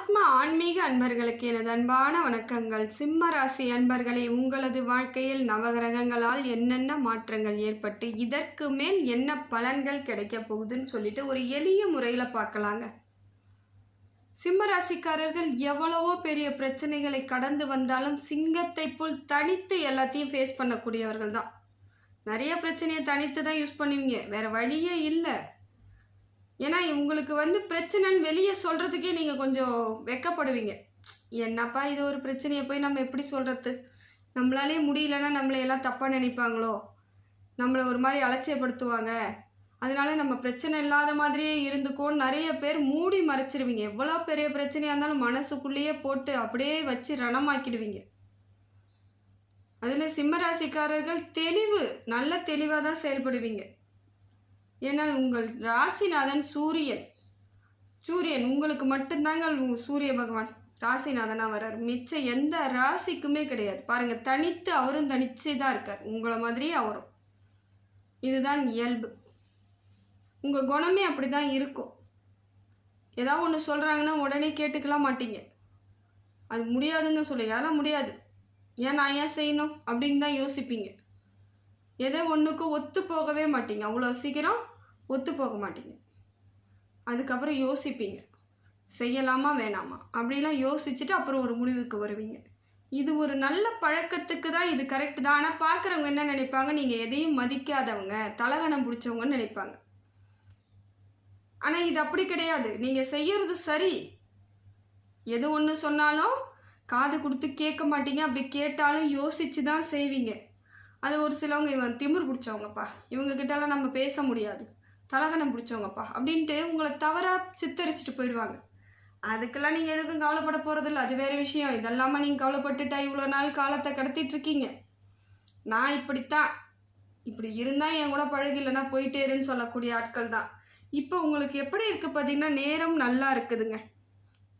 ஆத்ம ஆன்மீக அன்பர்களுக்கு எனது அன்பான வணக்கங்கள். சிம்ம ராசி அன்பர்களே உங்களது வாழ்க்கையில் நவகிரகங்களால் என்னென்ன மாற்றங்கள் ஏற்பட்டு இதற்கு மேல் என்ன பலன்கள் கிடைக்க போகுதுன்னு சொல்லிட்டு ஒரு எளிய முறையில் பார்க்கலாங்க. சிம்ம ராசிக்காரர்கள் எவ்வளவோ பெரிய பிரச்சனைகளை கடந்து வந்தாலும் சிங்கத்தை போல் தனித்து எல்லாத்தையும் ஃபேஸ் பண்ணக்கூடியவர்கள் தான். நிறைய பிரச்சனையை தனித்து தான் யூஸ் பண்ணுவீங்க. வேறு வழியே இல்லை. ஏன்னா உங்களுக்கு வந்து பிரச்சனைன்னு வெளியே சொல்கிறதுக்கே நீங்கள் கொஞ்சம் வெக்கப்படுவீங்க. என்னப்பா இது ஒரு பிரச்சனையை போய் நம்ம எப்படி சொல்கிறது நம்மளாலே முடியலன்னா நம்மளை எல்லாம் தப்பாக நினைப்பாங்களோ? நம்மளை ஒரு மாதிரி அலட்சியப்படுத்துவாங்க. அதனால நம்ம பிரச்சனை இல்லாத மாதிரியே இருந்துக்கோன்னு நிறைய பேர் மூடி மறைச்சிருவீங்க. எவ்வளோ பெரிய பிரச்சனையாக இருந்தாலும் மனசுக்குள்ளேயே போட்டு அப்படியே வச்சு ரணமாக்கிடுவீங்க. அதில் சிம்மராசிக்காரர்கள் தெளிவு நல்ல தெளிவாக தான் செயல்படுவீங்க. ஏன்னால் உங்கள் ராசிநாதன் சூரியன். சூரியன் உங்களுக்கு மட்டும்தாங்க சூரிய பகவான். ராசிநாதனாக வர்றார். மிச்சம் எந்த ராசிக்குமே கிடையாது. பாருங்கள் தனித்து அவரும் தனிச்சே தான் இருக்கார். உங்களை மாதிரியே அவரும். இதுதான் இயல்பு. உங்கள் குணமே அப்படி தான் இருக்கும். ஏதாவது ஒன்று சொல்கிறாங்கன்னா உடனே கேட்டுக்கலாம் மாட்டீங்க. அது முடியாதுன்னு சொல்லுங்க அதெல்லாம் முடியாது. ஏன் நான் ஏன் செய்யணும் அப்படின்னு தான் யோசிப்பீங்க. எதை ஒன்றுக்கும் ஒத்து போகவே மாட்டீங்க. அவ்வளோ சீக்கிரம் ஒத்து போக மாட்டீங்க. அதுக்கப்புறம் யோசிப்பீங்க. செய்யலாமா வேணாமா? அப்படிலாம் யோசிச்சுட்டு அப்புறம் ஒரு முடிவுக்கு வருவீங்க. இது ஒரு நல்ல பழக்கத்துக்கு தான் இது கரெக்ட் தான். ஆனால் பார்க்குறவங்க என்ன நினைப்பாங்க? நீங்கள் எதையும் மதிக்காதவங்க தலகணம் பிடிச்சவங்கன்னு நினைப்பாங்க. ஆனால் இது அப்படி கிடையாது. நீங்கள் செய்யறது சரி. எது ஒன்று சொன்னாலும் காது கொடுத்து கேட்க மாட்டீங்க. அப்படி கேட்டாலும் யோசிச்சு தான் செய்வீங்க. அது ஒரு சிலவங்க இவன் திமிர் பிடிச்சவங்கப்பா. இவங்க கிட்டலாம் நம்ம பேச முடியாது. தலகணம் பிடிச்சவங்கப்பா அப்படின்ட்டு உங்களை தவறாக சித்தரிச்சுட்டு போயிடுவாங்க. அதுக்கெல்லாம் நீங்கள் எதுக்கும் கவலைப்பட போகிறதில்ல அது வேறு விஷயம். இதெல்லாமல் நீங்கள் கவலைப்பட்டுட்டா இவ்வளோ நாள் காலத்தை கடத்திட்டு இருக்கீங்க. நான் இப்படித்தான். இப்படி இருந்தால் என் கூட பழகில்லைன்னா போயிட்டேருன்னு சொல்லக்கூடிய ஆட்கள் தான். இப்போ உங்களுக்கு எப்படி இருக்குது பார்த்தீங்கன்னா நேரம் நல்லா இருக்குதுங்க.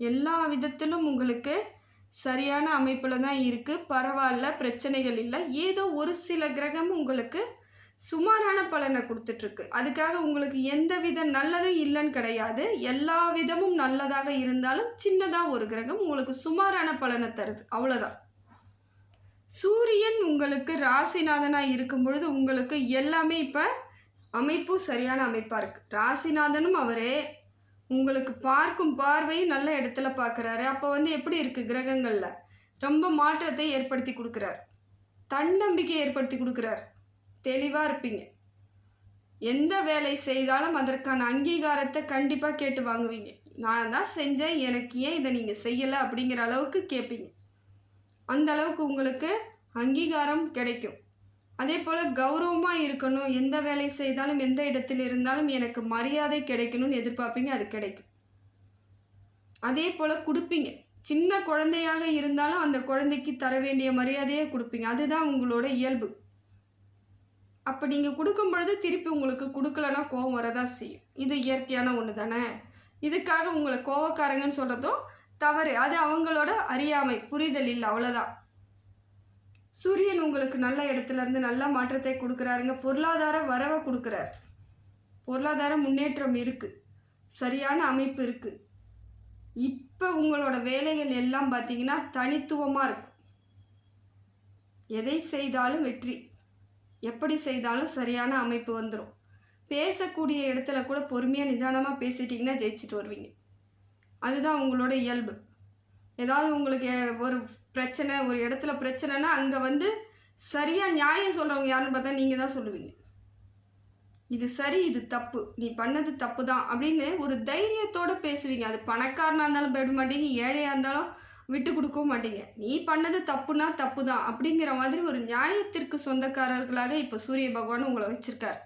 எல்லா விதத்திலும் உங்களுக்கு சரியான அமைப்பில் தான் இருக்குது பரவாயில்ல பிரச்சனைகள் இல்லை. ஏதோ ஒரு சில கிரகம் உங்களுக்கு சுமாரான பலனை கொடுத்துட்ருக்கு. அதுக்காக உங்களுக்கு எந்த வித நல்லதும் இல்லைன்னு கிடையாது. எல்லா விதமும் நல்லதாக இருந்தாலும் சின்னதாக ஒரு கிரகம் உங்களுக்கு சுமாரான பலனை தருது. அவ்வளோதான் சூரியன் உங்களுக்கு ராசிநாதனாக இருக்கும் பொழுது உங்களுக்கு எல்லாமே இப்போ அமைப்பும் சரியான அமைப்பாக இருக்குது ராசிநாதனும் அவரே உங்களுக்கு பார்க்கும் பார்வையும் நல்ல இடத்துல பார்க்குறாரு அப்போ வந்து எப்படி இருக்குது கிரகங்களில்? ரொம்ப மாற்றத்தை ஏற்படுத்தி கொடுக்குறார். தன்னம்பிக்கை ஏற்படுத்தி கொடுக்குறார். தெளிவாக இருப்பீங்க. எந்த வேலை செய்தாலும் அதற்கான அங்கீகாரத்தை கண்டிப்பாக கேட்டு வாங்குவீங்க. நான் தான் செஞ்சேன் எனக்கு ஏன் இதை நீங்கள் செய்யலை அப்படிங்கிற அளவுக்கு கேட்பீங்க அந்த அளவுக்கு உங்களுக்கு அங்கீகாரம் கிடைக்கும். அதே போல் கௌரவமாக இருக்கணும். எந்த வேலை செய்தாலும் எந்த இடத்தில் இருந்தாலும் எனக்கு மரியாதை கிடைக்கணும்னு எதிர்பார்ப்பீங்க அது கிடைக்கும். அதே போல் கொடுப்பீங்க. சின்ன குழந்தையாக இருந்தாலும் அந்த குழந்தைக்கு தர வேண்டிய மரியாதையை கொடுப்பீங்க. அதுதான் உங்களோட இயல்பு. அப்போ நீங்கள் கொடுக்கும் பொழுது திருப்பி உங்களுக்கு கொடுக்கலன்னா கோவம் வரதான் செய்யும். இது இயற்கையான ஒன்று தானே இதுக்காக உங்களை கோவக்காரங்கன்னு சொல்கிறதும் தவறு. அது அவங்களோட அறியாமை புரிதல் இல்லை அவ்வளோதான் சூரியன் உங்களுக்கு நல்ல இடத்துலேருந்து நல்ல மாற்றத்தை கொடுக்குறாருங்க. பொருளாதார வரவை கொடுக்குறார். பொருளாதார முன்னேற்றம் இருக்குது சரியான அமைப்பு இருக்குது இப்போ உங்களோட வேலைகள் எல்லாம் பார்த்தீங்கன்னா தனித்துவமாக இருக்கும். எதை செய்தாலும் வெற்றி. எப்படி செய்தாலும் சரியான அமைப்பு வந்துடும் பேசக்கூடிய இடத்துல கூட பொறுமையாக நிதானமாக பேசிட்டிங்கன்னா ஜெயிச்சுட்டு வருவீங்க. அதுதான் உங்களோட இயல்பு. ஏதாவது உங்களுக்கு ஒரு பிரச்சனை ஒரு இடத்துல பிரச்சனைனா அங்கே வந்து சரியாக நியாயம் சொல்கிறவங்க யாருன்னு பார்த்தா நீங்கள் தான் சொல்லுவீங்க. இது சரி இது தப்பு நீ பண்ணது தப்பு தான் அப்படின்னு ஒரு தைரியத்தோடு பேசுவீங்க. அது பணக்காரனாக இருந்தாலும் போயிட மாட்டீங்க ஏழையாக இருந்தாலும் விட்டு கொடுக்கவும் மாட்டீங்க. நீ பண்ணது தப்புனா தப்பு தான் அப்படிங்கிற மாதிரி ஒரு நியாயத்திற்கு சொந்தக்காரர்களாக இப்போ சூரிய பகவான் உங்களை வச்சிருக்கார்.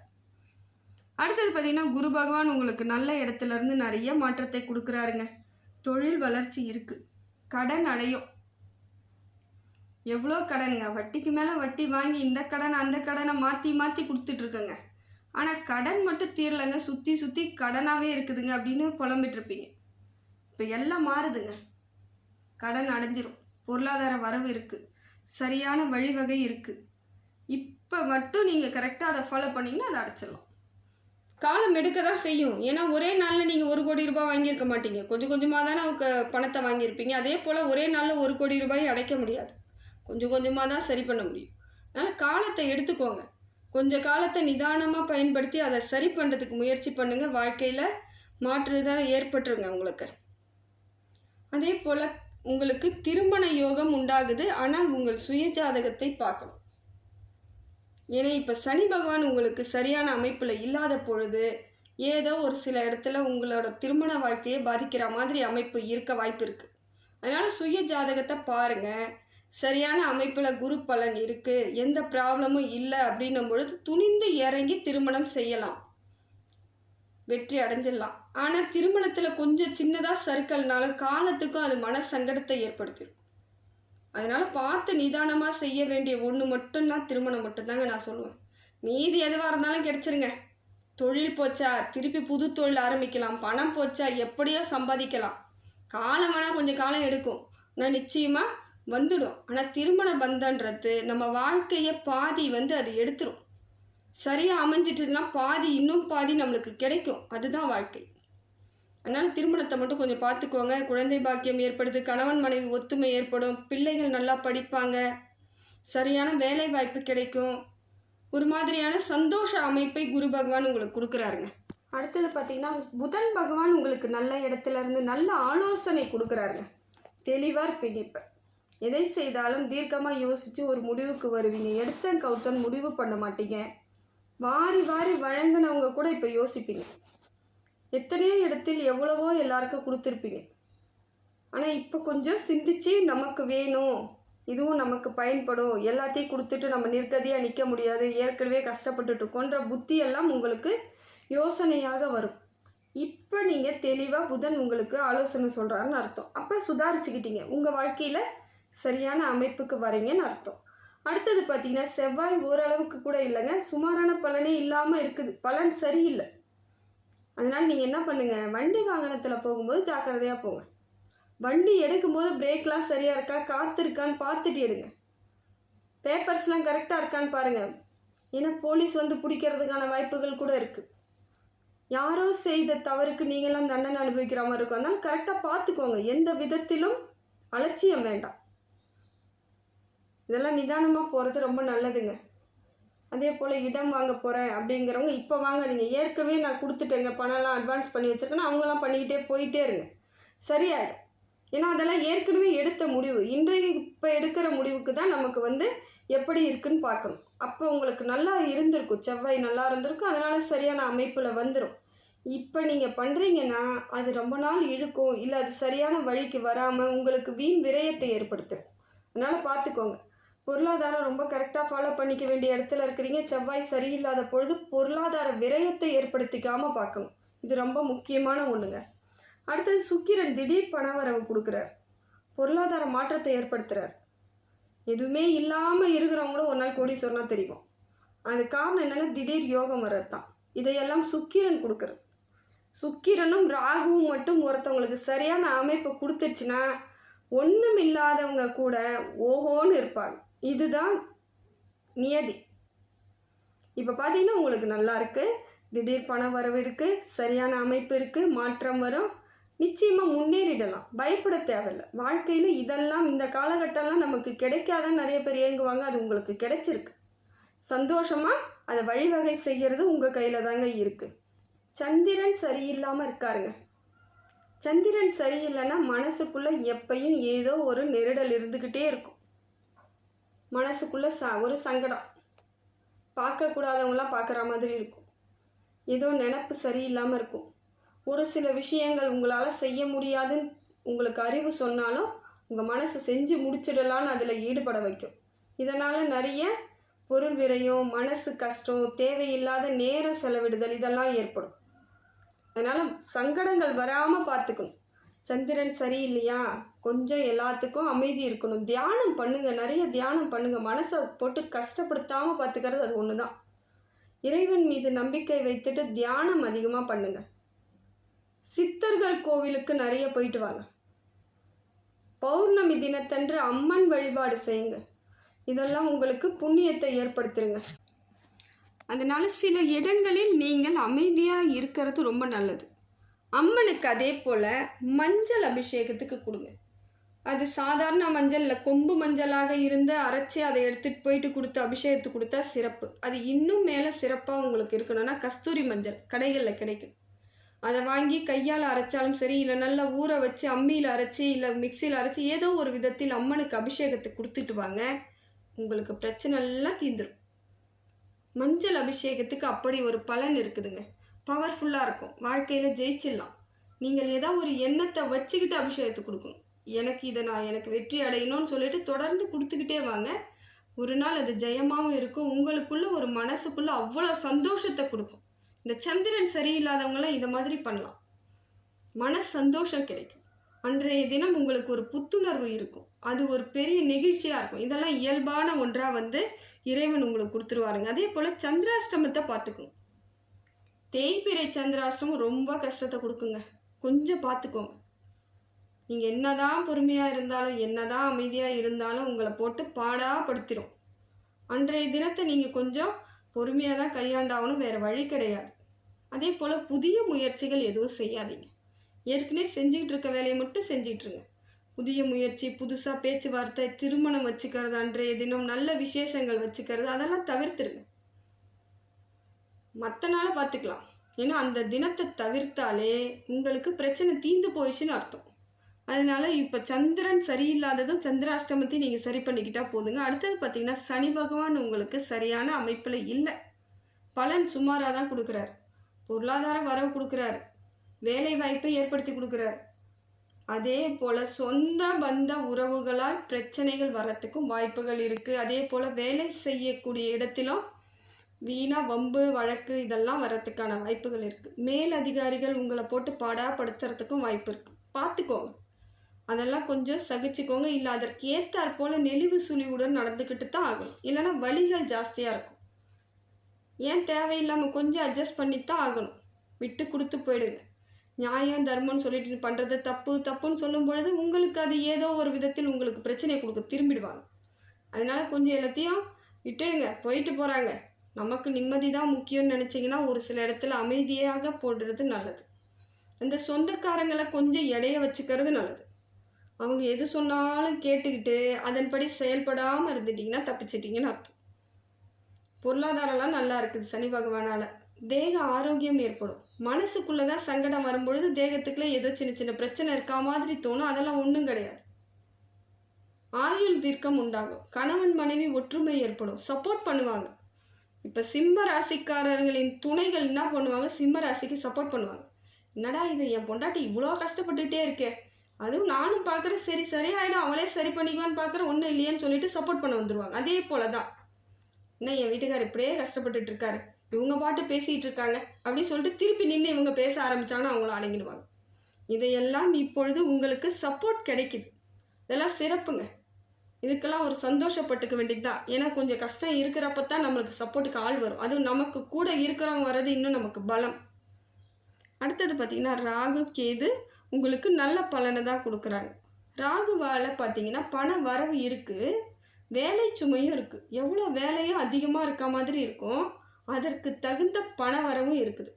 அடுத்தது பார்த்தீங்கன்னா குரு பகவான் உங்களுக்கு நல்ல இடத்துலேருந்து நிறைய மாற்றத்தை கொடுக்குறாருங்க. தொழில் வளர்ச்சி இருக்குது கடன் அடையும். எவ்வளோ கடனுங்க? வட்டிக்கு மேலே வட்டி வாங்கி இந்த கடன் அந்த கடனை மாற்றி மாற்றி கொடுத்துட்ருக்கங்க. ஆனால் கடன் மட்டும் தீரலைங்க. சுற்றி சுற்றி கடனாகவே இருக்குதுங்க அப்படின்னு புலம்பிட்டுருப்பீங்க இப்போ எல்லாம் மாறுதுங்க. கடன் அடைஞ்சிரும். பொருளாதார வரவு இருக்குது சரியான வழிவகை இருக்குது இப்போ மட்டும் நீங்கள் கரெக்டாக அதை ஃபாலோ பண்ணிங்கன்னா அதை அடைச்சிடலாம். காலம் எடுக்க தான் செய்யும். ஏன்னா ஒரே நாளில் நீங்கள் ஒரு கோடி ரூபாய் வாங்கியிருக்க மாட்டீங்க. கொஞ்சம் கொஞ்சமாக தானே அவங்க பணத்தை வாங்கியிருப்பீங்க. அதே போல் ஒரே நாளில் ஒரு கோடி ரூபாய் அடைக்க முடியாது. கொஞ்சம் கொஞ்சமாக தான் சரி பண்ண முடியும். அதனால் காலத்தை எடுத்துக்கோங்க. கொஞ்ச காலத்தை நிதானமாக பயன்படுத்தி அதை சரி பண்ணுறதுக்கு முயற்சி பண்ணுங்கள் வாழ்க்கையில் மாற்றுதான் ஏற்பட்டுருங்க உங்களுக்கு. அதே போல் உங்களுக்கு திருமண யோகம் உண்டாகுது ஆனால் உங்கள் சுய ஜாதகத்தை பார்க்கணும். ஏன்னா இப்போ சனி பகவான் உங்களுக்கு சரியான அமைப்பில் இல்லாத பொழுது ஏதோ ஒரு சில இடத்துல உங்களோட திருமண வாழ்க்கையை பாதிக்கிற மாதிரி அமைப்பு இருக்க வாய்ப்பு இருக்குது அதனால் சுய ஜாதகத்தை பாருங்கள் சரியான அமைப்பில் குரு பலன் இருக்குது எந்த ப்ராப்ளமும் இல்லை அப்படின்னும் பொழுது துணிந்து இறங்கி திருமணம் செய்யலாம். வெற்றி அடைஞ்சிடலாம். ஆனால் திருமணத்தில் கொஞ்சம் சின்னதாக சர்க்கல்னாலும் காலத்துக்கும் அது மன சங்கடத்தை ஏற்படுத்திடும் அதனால் பார்த்து நிதானமாக செய்ய வேண்டிய ஒன்று மட்டும்தான் திருமணம் மட்டும்தாங்க நான் சொல்லுவேன். மீதி எதுவாக இருந்தாலும் கிடச்சிருங்க. தொழில் போச்சா திருப்பி புது தொழில் ஆரம்பிக்கலாம். பணம் போச்சா எப்படியோ சம்பாதிக்கலாம். காலம் வேணால் கொஞ்சம் காலம் எடுக்கும். நான் நிச்சயமாக வந்துடும். ஆனால் திருமண பந்தன்றது நம்ம வாழ்க்கையை பாதி வந்து அது எடுத்துரும். சரியாக அமைஞ்சிட்டுனா பாதி இன்னும் பாதி நம்மளுக்கு கிடைக்கும். அதுதான் வாழ்க்கை. அதனால் திருமணத்தை மட்டும் கொஞ்சம் பார்த்துக்கோங்க. குழந்தை பாக்கியம் ஏற்படுது கணவன் மனைவி ஒத்துமை ஏற்படும் பிள்ளைகள் நல்லா படிப்பாங்க சரியான வேலை வாய்ப்பு கிடைக்கும். ஒரு மாதிரியான சந்தோஷ அமைப்பை குரு பகவான் உங்களுக்கு கொடுக்குறாருங்க. அடுத்தது பார்த்தீங்கன்னா புதன் பகவான் உங்களுக்கு நல்ல இடத்துல இருந்து நல்ல ஆலோசனை கொடுக்குறாருங்க. தெளிவார் பிணிப்பு. எதை செய்தாலும் தீர்க்கமாக யோசித்து ஒரு முடிவுக்கு வருவீங்க. எடுத்தன் கவுத்தன் முடிவு பண்ண மாட்டீங்க. வாரி வாரி வழங்கினவங்க கூட இப்போ யோசிப்பீங்க. எத்தனையோ இடத்தில் எவ்வளவோ எல்லாருக்கும் கொடுத்துருப்பீங்க. ஆனால் இப்போ கொஞ்சம் சிந்திச்சு நமக்கு வேணும். இதுவும் நமக்கு பயன்படும். எல்லாத்தையும் கொடுத்துட்டு நம்ம நிற்கதியாக நிற்க முடியாது. ஏற்கனவே கஷ்டப்பட்டுட்டு இருக்கோன்ற புத்தியெல்லாம் உங்களுக்கு யோசனையாக வரும். இப்போ நீங்கள் தெளிவாக புதன் உங்களுக்கு ஆலோசனை சொல்கிறாருன்னு அர்த்தம். அப்போ சுதாரிச்சுக்கிட்டீங்க. உங்கள் வாழ்க்கையில் சரியான அமைப்புக்கு வரீங்கன்னு அர்த்தம். அடுத்தது பார்த்தீங்கன்னா செவ்வாய் ஓரளவுக்கு கூட இல்லைங்க. சுமாரான பலனே இல்லாமல் இருக்குது. பலன் சரியில்லை. அதனால் நீங்கள் என்ன பண்ணுங்கள் வண்டி வாகனத்தில் போகும்போது ஜாக்கிரதையாக போங்க. வண்டி எடுக்கும்போது பிரேக்லாம் சரியாக இருக்கா? காற்று இருக்கான்னு பார்த்துட்டு எடுங்க. பேப்பர்ஸ்லாம் கரெக்டாக இருக்கான்னு பாருங்கள் ஏன்னா போலீஸ் வந்து பிடிக்கிறதுக்கான வாய்ப்புகள் கூட இருக்குது யாரோ செய்த தவறுக்கு நீங்களாம் தண்டனை அனுபவிக்கிற மாதிரி இருக்கும். அதனால் கரெக்டாக பார்த்துக்கோங்க. எந்த விதத்திலும் அலட்சியம் வேண்டாம். இதெல்லாம் நிதானமாக போகிறது ரொம்ப நல்லதுங்க. அதே போல் இடம் வாங்க போகிறேன் அப்படிங்கிறவங்க இப்போ வாங்காதீங்க. ஏற்கனவே நான் கொடுத்துட்டேங்க. பணம்லாம் அட்வான்ஸ் பண்ணி வச்சுருக்கேன்னா அவங்களாம் பண்ணிக்கிட்டே போயிட்டே இருங்க. சரியாயிடும். ஏன்னா அதெல்லாம் ஏற்கனவே எடுத்த முடிவு. இன்றைக்கு இப்போ எடுக்கிற முடிவுக்கு தான் நமக்கு வந்து எப்படி இருக்குன்னு பார்க்கணும். அப்போ உங்களுக்கு நல்லா இருந்திருக்கும். செவ்வாய் நல்லா இருந்திருக்கும். அதனால் சரியான அமைப்பில் வந்துடும் இப்போ நீங்கள் பண்ணுறீங்கன்னா அது ரொம்ப நாள் இழுக்கும். இல்லை அது சரியான வழிக்கு வராமல் உங்களுக்கு வீண் விரயத்தை ஏற்படுத்தும். அதனால் பார்த்துக்கோங்க. பொருளாதாரம் ரொம்ப கரெக்டாக ஃபாலோ பண்ணிக்க வேண்டிய இடத்துல இருக்கிறீங்க. செவ்வாய் சரியில்லாத பொழுது பொருளாதார விரயத்தை ஏற்படுத்திக்காமல் பார்க்கணும். இது ரொம்ப முக்கியமான ஒன்றுங்க அடுத்தது சுக்கிரன் திடீர் பணவரவு கொடுக்குறார். பொருளாதார மாற்றத்தை ஏற்படுத்துகிறார் எதுவுமே இல்லாமல் இருக்கிறவங்களும் ஒரு நாள் கோடீஸ்வரனாக தெரியும். அது காரணம் என்னென்னா திடீர் யோகம் வர்றது தான் இதையெல்லாம் சுக்கிரன் கொடுக்குறது சுக்கிரனும் ராகுவும் மட்டும் ஒருத்தவங்களுக்கு சரியான அமைப்பு கொடுத்துருச்சுன்னா ஒன்றும் இல்லாதவங்க கூட ஓஹோன்னு இருப்பாங்க. இதுதான் நியதி. இப்போ பார்த்தீங்கன்னா உங்களுக்கு நல்லா இருக்குது திடீர் பண வரவு இருக்குது சரியான அமைப்பு இருக்குது மாற்றம் வரும். நிச்சயமாக முன்னேறிடலாம். பயப்பட தேவையில்லை. வாழ்க்கையில் இதெல்லாம் இந்த காலகட்டம்லாம் நமக்கு கிடைக்காத நிறைய பேர் இயங்குவாங்க அது உங்களுக்கு கிடைச்சிருக்கு. சந்தோஷமாக அதை வழிவகை செய்கிறது உங்கள் கையில் தாங்க இருக்குது சந்திரன் சரியில்லாமல் இருக்காருங்க. சந்திரன் சரியில்லைன்னா மனசுக்குள்ளே எப்பையும் ஏதோ ஒரு நெருடல் இருந்துக்கிட்டே இருக்கும். மனசுக்குள்ளே ச ஒரு சங்கடம். பார்க்கக்கூடாதவங்களாம் பார்க்குற மாதிரி இருக்கும். ஏதோ நினப்பு சரியில்லாமல் இருக்கும். ஒரு சில விஷயங்கள் உங்களால் செய்ய முடியாதுன்னு உங்களுக்கு அறிவு சொன்னாலும் உங்கள் மனசு செஞ்சு முடிச்சிடலான்னு அதில் ஈடுபட வைக்கும். இதனால் நிறைய பொருள் விரையும் மனசு கஷ்டம் தேவையில்லாத நேரம் செலவிடுதல் இதெல்லாம் ஏற்படும். அதனால் சங்கடங்கள் வராமல் பார்த்துக்கணும். சந்திரன் சரியில்லையா? கொஞ்சம் எல்லாத்துக்கும் அமைதி இருக்கணும். தியானம் பண்ணுங்க. நிறைய தியானம் பண்ணுங்க. மனசை போட்டு கஷ்டப்படுத்தாமல் பார்த்துக்கிறது அது ஒன்று தான் இறைவன் மீது நம்பிக்கை வைத்துட்டு தியானம் அதிகமாக பண்ணுங்க. சித்தர்கள் கோவிலுக்கு நிறைய போயிட்டு வாங்க. பௌர்ணமி தினத்தன்று அம்மன் வழிபாடு செய்யுங்க. இதெல்லாம் உங்களுக்கு புண்ணியத்தை ஏற்படுத்துருங்க. அதனால சில இடங்களில் நீங்கள் அமைதியாக இருக்கிறது ரொம்ப நல்லது. அம்மனுக்கு அதே போல் மஞ்சள் அபிஷேகத்துக்கு கொடுங்க. அது சாதாரண மஞ்சளில் கொம்பு மஞ்சளாக இருந்து அரைச்சி அதை எடுத்துகிட்டு போயிட்டு கொடுத்து அபிஷேகத்துக்கு கொடுத்தா சிறப்பு. அது இன்னும் மேலே சிறப்பாக உங்களுக்கு இருக்கணும்னா கஸ்தூரி மஞ்சள் கடைகளில் கிடைக்கும். அதை வாங்கி கையால் அரைச்சாலும் சரி இல்லை நல்லா ஊற வச்சு அம்மியில் அரைச்சி இல்லை மிக்சியில் அரைச்சி ஏதோ ஒரு விதத்தில் அம்மனுக்கு அபிஷேகத்தை கொடுத்துட்டு வாங்க. உங்களுக்கு பிரச்சனை எல்லாம் தீந்துடும் மஞ்சள் அபிஷேகத்துக்கு அப்படி ஒரு பலன் இருக்குதுங்க. பவர்ஃபுல்லாக இருக்கும். வாழ்க்கையில் ஜெயிச்சிடலாம். நீங்கள் ஏதோ ஒரு எண்ணத்தை வச்சுக்கிட்டு அபிஷேகத்தை கொடுக்கணும். எனக்கு இதை நான் எனக்கு வெற்றி அடையணும்னு சொல்லிட்டு தொடர்ந்து கொடுத்துக்கிட்டே வாங்க. ஒரு நாள் அது ஜெயமாகவும் இருக்கும். உங்களுக்குள்ள ஒரு மனசுக்குள்ளே அவ்வளோ சந்தோஷத்தை கொடுக்கும். இந்த சந்திரன் சரியில்லாதவங்களாம் இதை மாதிரி பண்ணலாம். மன சந்தோஷம் கிடைக்கும். அன்றைய தினம் உங்களுக்கு ஒரு புத்துணர்வு இருக்கும். அது ஒரு பெரிய நெகிழ்ச்சியாக இருக்கும். இதெல்லாம் இயல்பான ஒன்றாக வந்து இறைவன் உங்களுக்கு கொடுத்துருவாருங்க. அதே போல் சந்திராஷ்டமத்தை பார்த்துக்கணும். தேய்பிரை சந்திராஷ்டமம் ரொம்ப கஷ்டத்தை கொடுக்குங்க. கொஞ்சம் பார்த்துக்கோங்க. நீங்கள் என்னதான் பொறுமையாக இருந்தாலும் என்னதான் அமைதியாக இருந்தாலும் உங்களை போட்டு பாடாப்படுத்திடும் அன்றைய தினத்தை நீங்கள் கொஞ்சம் பொறுமையாக தான் கையாண்டாகணும் வேறு வழி கிடையாது. அதே போல் புதிய முயற்சிகள் எதுவும் செய்யாதீங்க. ஏற்கனவே செஞ்சுக்கிட்டு இருக்க வேலையை மட்டும் செஞ்சிட்ருங்க புதிய முயற்சி புதுசாக பேச்சுவார்த்தை திருமணம் வச்சுக்கிறது அன்றைய தினம் நல்ல விசேஷங்கள் வச்சுக்கிறது அதெல்லாம் தவிர்த்துருங்க. மற்ற நாளை பார்த்துக்கலாம் ஏன்னா அந்த தினத்தை தவிர்த்தாலே உங்களுக்கு பிரச்சனை தீந்து போயிடுச்சுன்னு அர்த்தம். அதனால் இப்போ சந்திரன் சரியில்லாததும் சந்திராஷ்டமத்தையும் நீங்கள் சரி பண்ணிக்கிட்டால் போதுங்க. அடுத்தது பார்த்தீங்கன்னா சனி பகவான் உங்களுக்கு சரியான அமைப்பில் இல்லை. பலன் சுமாராக தான் கொடுக்குறாரு. பொருளாதார வரவு கொடுக்குறாரு. வேலை வாய்ப்பை ஏற்படுத்தி கொடுக்குறாரு. அதே போல் சொந்த பந்த உறவுகளால் பிரச்சனைகள் வர்றதுக்கும் வாய்ப்புகள் இருக்குது அதே போல் வேலை செய்யக்கூடிய இடத்திலும் வீணாக வம்பு வழக்கு இதெல்லாம் வர்றதுக்கான வாய்ப்புகள் இருக்குது மேல் அதிகாரிகள் உங்களை போட்டு பாடாப்படுத்துறதுக்கும் வாய்ப்பு இருக்குது பார்த்துக்கோங்க அதெல்லாம் கொஞ்சம் சகிச்சுக்கோங்க. இல்லை அதற்கு ஏற்றாற் போல் நெளிவு சுழிவுடன் நடந்துக்கிட்டு தான் ஆகணும். இல்லைன்னா வலிகள் ஜாஸ்தியாக இருக்கும். ஏன் தேவையில்லாமல் கொஞ்சம் அட்ஜஸ்ட் பண்ணி தான் ஆகணும். விட்டு கொடுத்து போயிடுங்க. நியாயம் தர்மம்னு சொல்லிட்டு பண்ணுறது தப்பு தப்புன்னு சொல்லும் பொழுது உங்களுக்கு அது ஏதோ ஒரு விதத்தில் உங்களுக்கு பிரச்சனையை கொடுக்க திரும்பிடுவாங்க. அதனால் கொஞ்சம் எல்லாத்தையும் விட்டுடுங்க. போயிட்டு போகிறாங்க நமக்கு நிம்மதி தான் முக்கியம்னு நினச்சிங்கன்னா ஒரு சில இடத்துல அமைதியாக போடுறது நல்லது. அந்த சொந்தக்காரங்களை கொஞ்சம் எடைய வச்சுக்கிறது நல்லது. அவங்க எது சொன்னாலும் கேட்டுக்கிட்டு அதன்படி செயல்படாமல் இருந்துட்டிங்கன்னா தப்பிச்சிட்டிங்கன்னு அர்த்தம். பொருளாதாரம்லாம் நல்லா இருக்குது சனி பகவானால். தேக ஆரோக்கியம் ஏற்படும். மனசுக்குள்ளே தான் சங்கடம் வரும்பொழுது தேகத்துக்குள்ளே ஏதோ சின்ன சின்ன பிரச்சனை இருக்கா மாதிரி தோணும். அதெல்லாம் ஒன்றும் கிடையாது. ஆயுள் தீர்க்கம் உண்டாகும். கணவன் மனைவி ஒற்றுமை ஏற்படும். சப்போர்ட் பண்ணுவாங்க. இப்போ சிம்ம ராசிக்காரர்களின் துணைகள் என்ன பண்ணுவாங்க? சிம்ம ராசிக்கு சப்போர்ட் பண்ணுவாங்க. என்னடா இது? என் பொண்டாட்டி இவ்வளோ கஷ்டப்பட்டுகிட்டே இருக்கே. அதுவும் நானும் பார்க்குறேன் சரி சரியாயிடும். அவளே சரி பண்ணிக்குவான்னு பார்க்குறேன் ஒன்றும் இல்லையேன்னு சொல்லிட்டு சப்போர்ட் பண்ண வந்துடுவாங்க அதே போல தான் என்ன என் வீட்டுக்கார் இப்படியே கஷ்டப்பட்டுட்டு இருக்காரு. இவங்க பாட்டு பேசிகிட்டு இருக்காங்க. அப்படின்னு சொல்லிட்டு திருப்பி நின்று இவங்க பேச ஆரம்பித்தாங்கன்னா அவங்கள அடங்கிடுவாங்க. இதையெல்லாம் இப்பொழுது உங்களுக்கு சப்போர்ட் கிடைக்குது. இதெல்லாம் சிறப்புங்க. இதுக்கெல்லாம் ஒரு சந்தோஷப்பட்டுக்க வேண்டியது தான் ஏன்னா கொஞ்சம் கஷ்டம் இருக்கிறப்ப தான் நம்மளுக்கு சப்போர்ட்டுக்கு ஆள் வரும். அதுவும் நமக்கு கூட இருக்கிறவங்க வர்றது இன்னும் நமக்கு பலம். அடுத்தது பார்த்திங்கன்னா ராகு கேது உங்களுக்கு நல்ல பலனை தான் கொடுக்குறாங்க. ராகுவால் பார்த்தீங்கன்னா பண வரவு இருக்குது வேலை சுமையும் இருக்குது எவ்வளோ வேலையும் அதிகமாக இருக்க மாதிரி இருக்கும். அதற்கு தகுந்த பண வரவும் இருக்குது.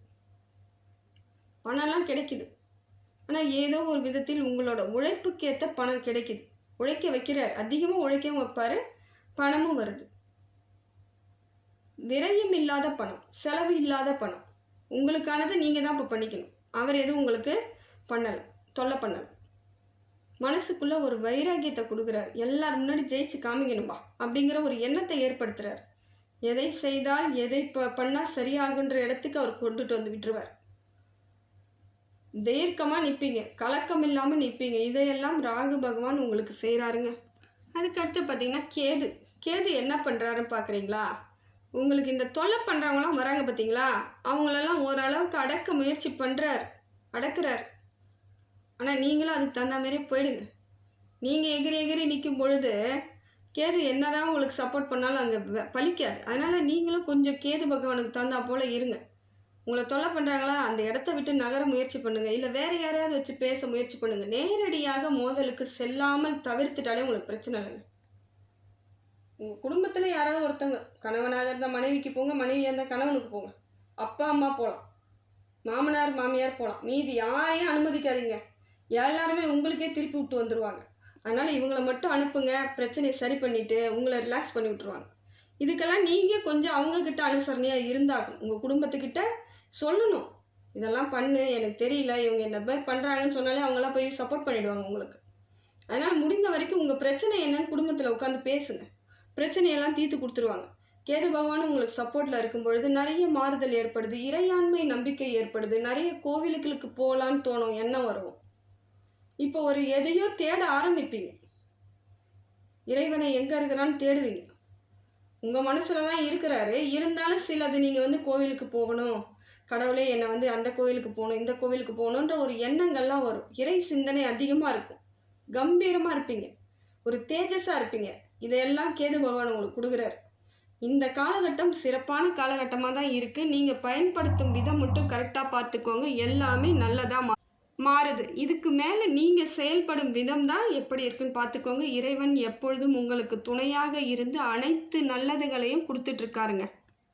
பணம்லாம் கிடைக்குது. ஆனால் ஏதோ ஒரு விதத்தில் உங்களோட உழைப்புக்கேற்ற பணம் கிடைக்குது. உழைக்க வைக்கிறார் அதிகமாக உழைக்கவும் வைப்பார் பணமும் வருது. விரயம் இல்லாத பணம் செலவு இல்லாத பணம் உங்களுக்கானதை நீங்கள் தான் இப்போ பண்ணிக்கணும். அவர் எதுவும் உங்களுக்கு பண்ணலை தொல்லை பண்ணலை. மனசுக்குள்ளே ஒரு வைராகியத்தை கொடுக்குறார். எல்லாரும் முன்னாடி ஜெயிச்சு காமிக்கணும்பா அப்படிங்கிற ஒரு எண்ணத்தை ஏற்படுத்துகிறார் எதை செய்தால் எதை ப பண்ணால் சரியாகுன்ற இடத்துக்கு அவர் கொண்டுட்டு வந்து விட்டுருவார். தீர்க்கமாக நிற்பீங்க கலக்கம் இல்லாமல் நிற்பீங்க இதையெல்லாம் ராகு பகவான் உங்களுக்கு செய்கிறாருங்க அதுக்கடுத்து பார்த்தீங்கன்னா கேது. கேது என்ன பண்ணுறாருன்னு பார்க்குறீங்களா உங்களுக்கு இந்த தொல்லை பண்ணுறவங்களாம் வராங்க பார்த்தீங்களா அவங்களெல்லாம் ஓரளவுக்கு அடக்க முயற்சி பண்ணுறார் அடக்கிறார். ஆனால் நீங்களும் அதுக்கு தகுந்த மாதிரியே போயிடுங்க. நீங்கள் எகிரி எகிரி நிற்கும் பொழுது கேது என்னதான் உங்களுக்கு சப்போர்ட் பண்ணாலும் அங்கே பலிக்காது அதனால் நீங்களும் கொஞ்சம் கேது பகவானுக்கு தந்தால் போல் இருங்க. உங்களை தொல்லை பண்ணுறாங்களா அந்த இடத்த விட்டு நகர முயற்சி பண்ணுங்கள் இல்லை வேறு யாரையாவது வச்சு பேச முயற்சி பண்ணுங்கள் நேரடியாக மோதலுக்கு செல்லாமல் தவிர்த்துட்டாலே உங்களுக்கு பிரச்சனை இல்லைங்க. உங்கள் குடும்பத்தில் யாராவது ஒருத்தவங்க கணவனாக இருந்தால் மனைவிக்கு போங்க மனைவியாக இருந்தால் கணவனுக்கு போங்க. அப்பா அம்மா போகலாம் மாமனார் மாமியார் போகலாம் மீதி யாரையும் அனுமதிக்காதீங்க. எல்லாருமே உங்களுக்கே திருப்பி விட்டு வந்துடுவாங்க அதனால் இவங்களை மட்டும் அனுப்புங்க. பிரச்சனையை சரி பண்ணிவிட்டு உங்களை ரிலாக்ஸ் பண்ணி விட்ருவாங்க இதுக்கெல்லாம் நீங்கள் கொஞ்சம் அவங்கக்கிட்ட அனுசரணையாக இருந்தாகும் உங்கள் குடும்பத்துக்கிட்ட சொல்லணும். இதெல்லாம் பண்ணு எனக்கு தெரியல இவங்க என்ன மாதிரி பண்ணுறாங்கன்னு சொன்னாலே அவங்களாம் போய் சப்போர்ட் பண்ணிவிடுவாங்க உங்களுக்கு. அதனால் முடிந்த வரைக்கும் உங்கள் பிரச்சனை என்னன்னு குடும்பத்தில் உட்காந்து பேசுங்க. பிரச்சனையெல்லாம் தீர்த்து கொடுத்துருவாங்க. கேது பகவான் உங்களுக்கு சப்போர்ட்டில் இருக்கும் பொழுது நிறைய மாறுதல் ஏற்படுது இறையாண்மை நம்பிக்கை ஏற்படுது நிறைய கோவிலுகளுக்கு போகலான்னு தோணும் எண்ணம் வரும். இப்போ ஒரு எதையோ தேட ஆரம்பிப்பீங்க. இறைவனை எங்கே இருக்கிறான்னு தேடுவீங்க. உங்கள் மனசில் தான் இருக்கிறாரு. இருந்தாலும் சிலது நீங்கள் வந்து கோவிலுக்கு போகணும். கடவுளே என்னை வந்து அந்த கோவிலுக்கு போகணும் இந்த கோவிலுக்கு போகணுன்ற ஒரு எண்ணங்கள்லாம் வரும். இறை சிந்தனை அதிகமாக இருக்கும். கம்பீரமாக இருப்பீங்க. ஒரு தேஜஸாக இருப்பீங்க. இதையெல்லாம் கேது பகவான் உங்களுக்கு கொடுக்குறாரு. இந்த காலகட்டம் சிறப்பான காலகட்டமாக தான் இருக்குது நீங்கள் பயன்படுத்தும் விதம் மட்டும் கரெக்டாக பார்த்துக்கோங்க. எல்லாமே நல்லதாக மா மாறுது. இதுக்கு மேலே நீங்கள் செயல்படும் விதம் தான் எப்படி இருக்குன்னு பார்த்துக்கோங்க. இறைவன் எப்பொழுதும் உங்களுக்கு துணையாக இருந்து அனைத்து நல்லதுகளையும் கொடுத்துட்ருக்காருங்க